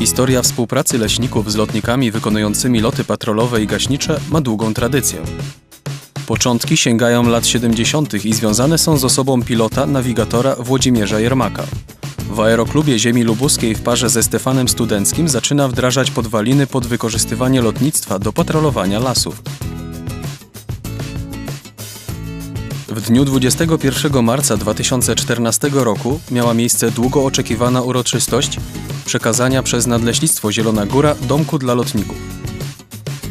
Historia współpracy leśników z lotnikami wykonującymi loty patrolowe i gaśnicze ma długą tradycję. Początki sięgają lat 70. i związane są z osobą pilota, nawigatora Włodzimierza Jermaka. W Aeroklubie Ziemi Lubuskiej w parze ze Stefanem Studenckim zaczyna wdrażać podwaliny pod wykorzystywanie lotnictwa do patrolowania lasów. W dniu 21 marca 2014 roku miała miejsce długo oczekiwana uroczystość przekazania przez Nadleśnictwo Zielona Góra domku dla lotników.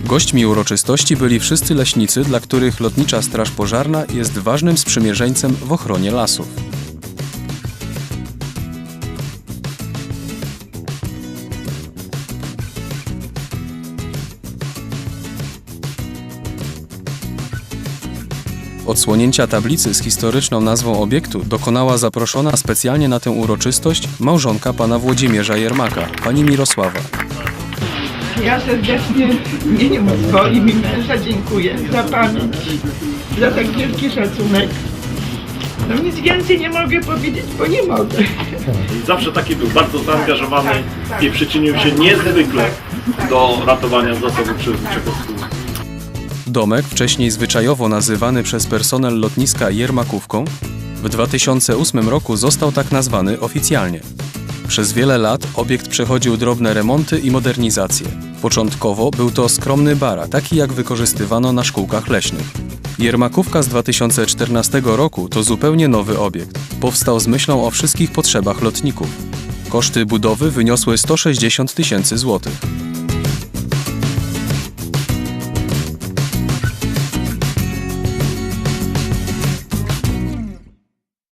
Gośćmi uroczystości byli wszyscy leśnicy, dla których Lotnicza Straż Pożarna jest ważnym sprzymierzeńcem w ochronie lasów. Odsłonięcia tablicy z historyczną nazwą obiektu dokonała zaproszona specjalnie na tę uroczystość małżonka pana Włodzimierza Jermaka, pani Mirosława. Ja serdecznie w imieniu swoim i męża dziękuję za pamięć, za tak wielki szacunek. No nic więcej nie mogę powiedzieć, bo nie mogę. Zawsze taki był, bardzo zaangażowany i przyczynił się niezwykle do ratowania zasobów przyrodniczego wschód. Domek, wcześniej zwyczajowo nazywany przez personel lotniska Jermakówką, w 2008 roku został tak nazwany oficjalnie. Przez wiele lat obiekt przechodził drobne remonty i modernizacje. Początkowo był to skromny bara, taki jak wykorzystywano na szkółkach leśnych. Jermakówka z 2014 roku to zupełnie nowy obiekt. Powstał z myślą o wszystkich potrzebach lotników. Koszty budowy wyniosły 160 tysięcy złotych.